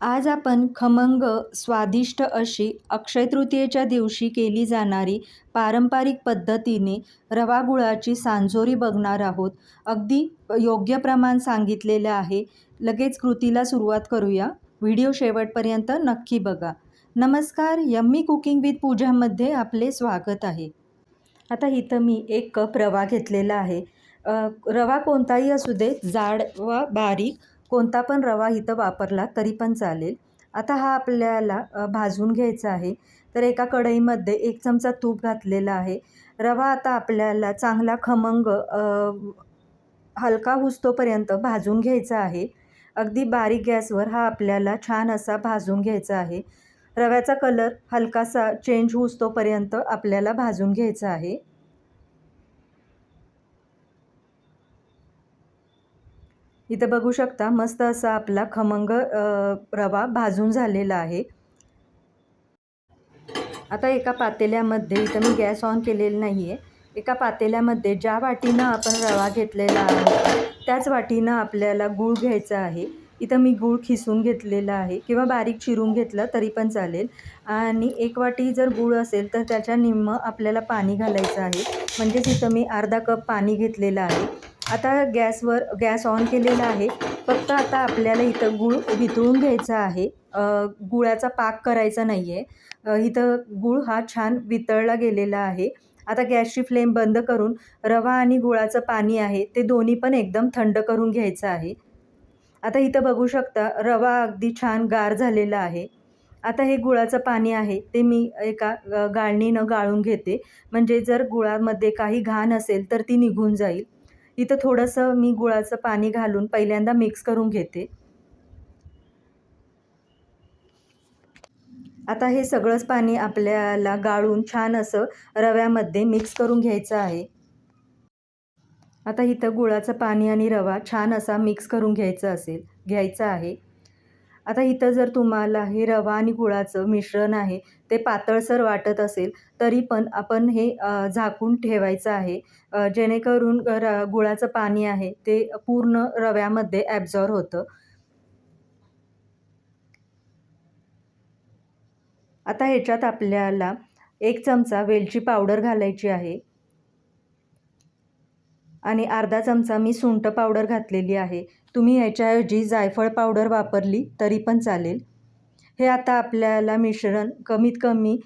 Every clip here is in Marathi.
आज आपण खमंग स्वादिष्ट अशी अक्षय तृतीयेच्या दिवशी केली जाणारी पारंपरिक पद्धतीने रवा गुळाची सांजोरी बघणार आहोत. अगदी योग्य प्रमाण सांगितलेलं आहे. लगेच कृतीला सुरुवात करूया. व्हिडिओ शेवटपर्यंत नक्की बघा. नमस्कार यम्मी कुकिंग विथ पूजामध्ये आपले स्वागत आहे. आता इथं मी एक कप रवा घेतलेला आहे. रवा कोणताही असू दे जाड व बारीक कोणता पण रवा इथं वापरला तरी पण चालेल. आता हा आपल्याला भाजून घ्यायचा आहे. तर एका कढईमध्ये एक चमचा तूप घातलेला आहे. रवा आता आपल्याला चांगला खमंग हलका हुसतोपर्यंत भाजून घ्यायचा आहे. अगदी बारीक गॅसवर हा आपल्याला छान असा भाजून घ्यायचा आहे. रव्याचा कलर हलकासा चेंज होऊस्तोपर्यंत आपल्याला भाजून घ्यायचा आहे. इथं बघू शकता मस्त असा आपला खमंग रवा भाजून झालेला आहे. आता एका पातेल्यामध्ये इथं मी गॅस ऑन केलेला नाही आहे एका पातेल्यामध्ये ज्या वाटीनं आपण रवा घेतलेला आहे त्याच वाटीनं आपल्याला गूळ घ्यायचा आहे. इथं मी गूळ खिसून घेतलेला आहे किंवा बारीक चिरून घेतलं तरी पण चालेल. आणि एक वाटी जर गूळ असेल तर त्याच्या निम्मं आपल्याला पाणी घालायचं आहे. म्हणजेच इथं मी अर्धा कप पाणी घेतलेलं आहे. आता गॅसवर गॅस ऑन केलेला आहे. फक्त आता आपल्याला इथं गूळ वितळून घ्यायचा आहे. गुळाचा पाक करायचा नाही आहे इथं गूळ हा छान वितळला गेलेला आहे. आता गॅसची फ्लेम बंद करून रवा आणि गुळाचं पाणी आहे ते दोन्ही पण एकदम थंड करून घ्यायचं आहे. आता इथं बघू शकता रवा अगदी छान गार झालेला आहे. आता हे गुळाचं पाणी आहे ते मी एका गाळणीनं गाळून घेते. म्हणजे जर गुळामध्ये काही घाण असेल तर ती निघून जाईल. इथं थोडंसं मी गुळाचं पाणी घालून पहिल्यांदा मिक्स करून घेते. आता हे सगळंच पाणी आपल्याला गाळून छान असं रव्यामध्ये मिक्स करून घ्यायचं आहे. आता इथं गुळाचं पाणी आणि रवा छान असा मिक्स करून घ्यायचा असेल घ्यायचा आहे. आता इथं जर तुम्हाला हे रवा आणि गुळाचं मिश्रण आहे ते पातळसर वाटत असेल तरी पण आपण हे झाकून ठेवायचं आहे. जेणेकरून र गुळाचं पाणी आहे ते पूर्ण रव्यामध्ये ॲब्झॉर्ब होतं. आता ह्याच्यात आपल्याला एक चमचा वेलची पावडर घालायची आहे. आणि अर्धा चमचा मी सुंठ पावडर घातलेली आहे. तुम्ही ह्याच्याऐवजी जायफळ पावडर वापरली तरी पण चालेल. हे आता आपल्याला मिश्रण कमीत कमी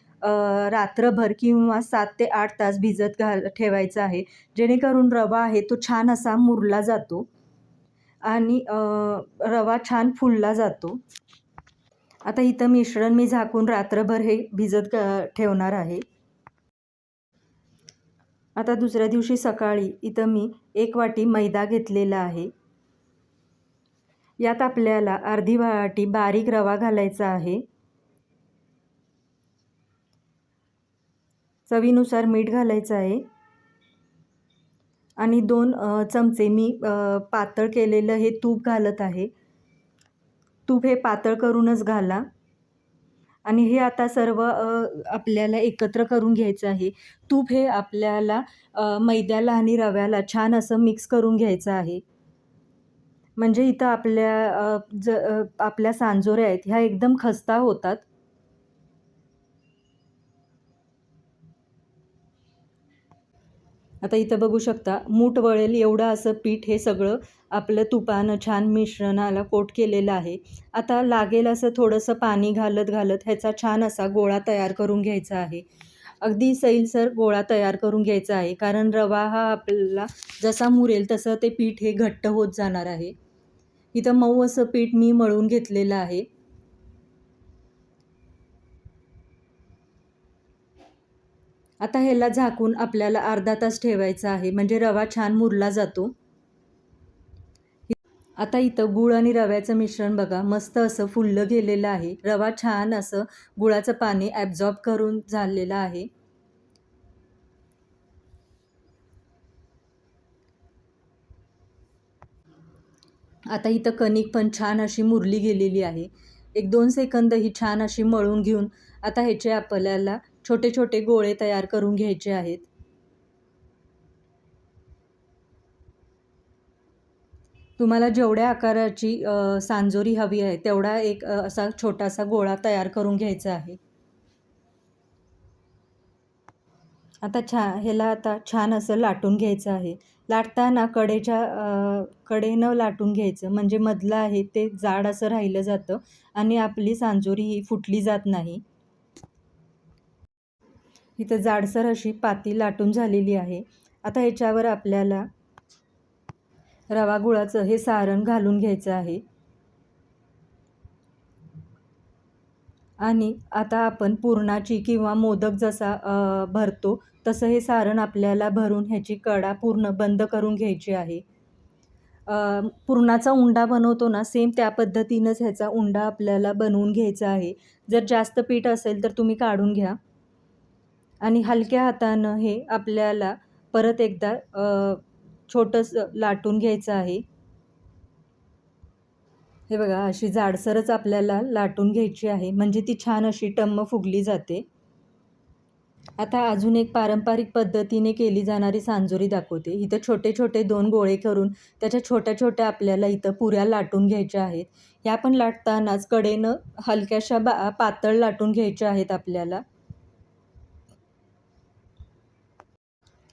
रात्रभर किंवा सात ते आठ तास भिजत घाल ठेवायचं आहे. जेणेकरून रवा आहे तो छान असा मुरला जातो आणि रवा छान फुलला जातो. आता इथं मिश्रण मी झाकून रात्रभर हे भिजत ठेवणार आहे. आता दुसऱ्या दिवशी सकाळी इथं मी एक वाटी मैदा घेतलेला आहे. यात आपल्याला अर्धी वाटी बारीक रवा घालायचा आहे. चवीनुसार मीठ घालायचं आहे. आणि दोन चमचे मी पातळ केलेलं हे तूप घालत आहे. तूप हे पातळ करूनच घाला. आणि हे आता सर्व आपल्याला एकत्र करून घ्यायचं आहे. तूप हे आपल्याला मैद्याला आणि रव्याला छान असं मिक्स करून घ्यायचं आहे. म्हणजे इथं आपल्या ज आपल्या सांजोऱ्या आहेत ह्या एकदम खस्ता होतात. आता इथं बघू शकता मूठ वळेल एवढं असं पीठ हे सगळं आपलं तुपानं छान मिश्रणाला कोट केलेलं आहे. आता लागेल असं थोडंसं पाणी घालत घालत ह्याचा छान असा गोळा तयार करून घ्यायचा आहे. अगदी सैलसर गोळा तयार करून घ्यायचा आहे. कारण रवा हा आपल्याला जसा मुरेल तसं ते पीठ हे घट्ट होत जाणार आहे. इथं मऊ असं पीठ मी मळून घेतलेलं आहे. आता ह्याला झाकून आपल्याला अर्धा तास ठेवायचा आहे. म्हणजे रवा छान मुरला जातो. आता इथं गूळ आणि रव्याचं मिश्रण बघा मस्त असं फुललं गेलेलं आहे. रवा छान असं गुळाचं पाणी ॲब्झॉर्ब करून झालेलं आहे. आता इथं कणिक पण छान अशी मुरली गेलेली आहे. एक दोन सेकंद ही छान अशी मळून घेऊन आता ह्याचे आपल्याला छोटे छोटे गोळे तयार करून घ्यायचे आहेत. तुम्हाला जेवढ्या आकाराची सांजोरी हवी आहे तेवढा एक असा छोटासा गोळा तयार करून घ्यायचा आहे. आता छा ह्याला आता छान असं लाटून घ्यायचं आहे. लाटताना कडेच्या कडेनं लाटून घ्यायचं म्हणजे मधलं आहे ते जाड असं राहिलं जातं आणि आपली सांजोरी ही फुटली जात नाही. इथं जाडसर अशी पाती लाटून झालेली आहे. आता ह्याच्यावर आपल्याला रवा गुळाचं हे सारण घालून घ्यायचं आहे. आणि आता आपण पुरणाची किंवा मोदक जसा भरतो तसं हे सारण आपल्याला भरून ह्याची कडा पूर्ण बंद करून घ्यायची आहे. पुरणाचा उंडा बनवतो ना सेम त्या पद्धतीनंच ह्याचा उंडा आपल्याला बनवून घ्यायचा आहे. जर जास्त पीठ असेल तर तुम्ही काढून घ्या. आणि हलक्या हातानं हे आपल्याला परत एकदा छोटंसं लाटून घ्यायचं आहे. हे बघा अशी जाडसरच आपल्याला लाटून घ्यायची आहे. म्हणजे ती छान अशी टम्म फुगली जाते. आता अजून एक पारंपरिक पद्धतीने केली जाणारी सांजोरी दाखवते. इथं छोटे छोटे दोन गोळे करून त्याच्या छोट्या छोट्या आपल्याला इथं पुऱ्या लाटून घ्यायच्या आहेत. ह्या पण लाटतानाच कडेनं हलक्याशा बा पातळ लाटून घ्यायच्या आहेत आपल्याला.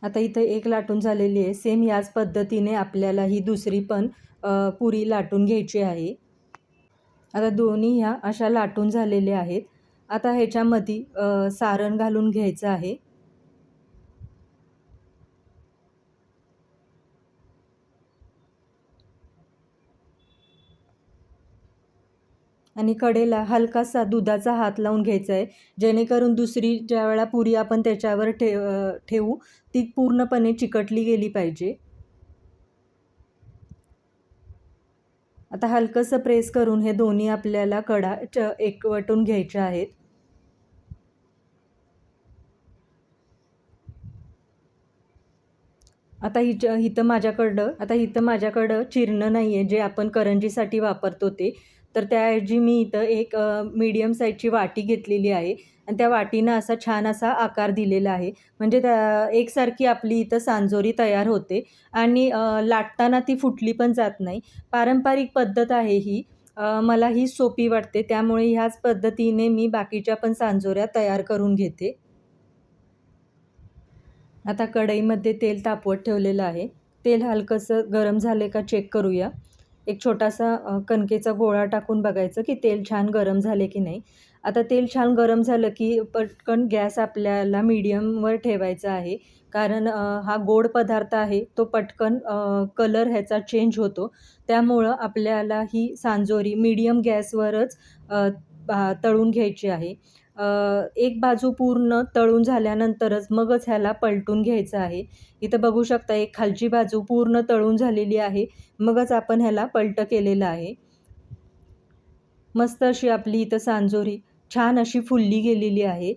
आता इथं एक लाटून झालेली आहे. सेम याच पद्धतीने आपल्याला ही दुसरी पण पुरी लाटून घ्यायची आहे. आता दोन्ही ह्या अशा लाटून झालेल्या आहेत. आता ह्याच्यामध्ये सारण घालून घ्यायचं आहे. आणि कडेला हलकासा दुधाचा हात लावून घ्यायचा आहे जेणेकरून दुसरी ज्या वेळा पुरी आपण त्याच्यावर ठेव ठेवू ती पूर्णपणे चिकटली गेली पाहिजे. आता हलकंसं प्रेस करून हे दोन्ही आपल्याला कडा च एकवटून घ्यायच्या आहेत. आता हिच इथं माझ्याकडं आता इथं माझ्याकडं चिरणं नाही आहे जे आपण करंजीसाठी वापरतो ते. तर त्याऐवजी मी इथं एक मीडियम साईजची वाटी घेतलेली आहे. आणि त्या वाटीनं असा छान असा आकार दिलेला आहे. म्हणजे त्या एकसारखी आपली इथं सांजोरी तयार होते. आणि लाटताना ती फुटली पण जात नाही. पारंपरिक पद्धत आहे ही. मला ही सोपी वाटते. त्यामुळे ह्याच पद्धतीने मी बाकीच्या पण सांजोऱ्या तयार करून घेते. आता कढईमध्ये तेल तापवत ठेवलेलं आहे. तेल हलकंसं गरम झाले का चेक करूया. एक छोटासा कणकेचा गोळा टाकून बघायचं की तेल छान गरम झाले की नाही. आता तेल छान गरम झालं की पटकन गॅस आपल्याला मीडियमवर ठेवायचा आहे. कारण हा गोड पदार्थ आहे तो पटकन कलर ह्याचा चेंज होतो. त्यामुळं आपल्याला ही सांजोरी मीडियम गॅसवरच तळून घ्यायची आहे. एक बाजू पूर्ण तळून झाल्यानंतरच मगच ह्याला पलटून घ्यायचं आहे. इथं बघू शकता एक खालची बाजू पूर्ण तळून झालेली आहे. मगच आपण ह्याला पलट केलेलं आहे. मस्त अशी आपली इथं सांजोरी छान अशी फुलली गेलेली आहे.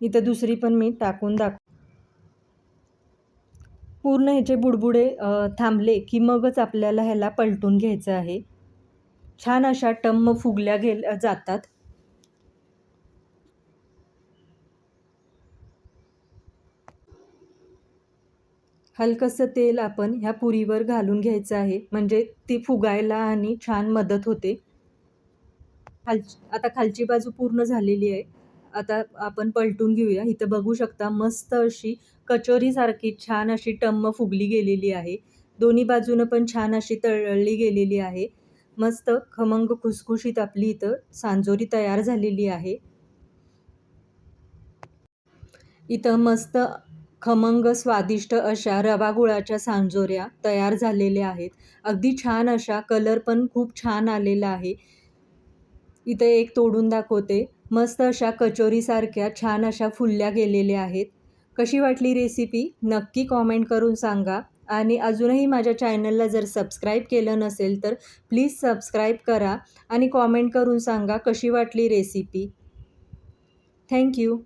इथं दुसरी पण मी टाकून दाख पूर्ण ह्याचे बुडबुडे थांबले की मगच आपल्याला ह्याला पलटून घ्यायचं आहे. छान अशा टम्म फुगल्या गेल्या जातात. हलकंसं तेल आपण ह्या पुरीवर घालून घ्यायचं आहे. म्हणजे ती फुगायला आणि छान मदत होते. खाल आता खालची बाजू पूर्ण झालेली आहे. आता आपण पलटून घेऊया. इथं बघू शकता मस्त अशी कचोरीसारखी छान अशी टम्म फुगली गेलेली आहे. दोन्ही बाजूनं पण छान अशी तळली गेलेली आहे. मस्त खमंग खुसखुशीत आपली इथं सांजोरी तयार झालेली आहे. इथं मस्त खमंग स्वादिष्ट अशा रवा गुळाच्या सांजोऱ्या तयार झालेल्या आहेत. अगदी छान अशा कलर पण खूप छान आलेला आहे. इथं एक तोडून दाखवते. मस्त अशा कचोरीसारख्या छान अशा फुलल्या गेलेल्या आहेत. कशी वाटली रेसिपी नक्की कॉमेंट करून सांगा. आणि अजूनही माझ्या चॅनलला जर सबस्क्राईब केलं नसेल तर प्लीज सबस्क्राईब करा आणि कॉमेंट करून सांगा कशी वाटली रेसिपी. थँक्यू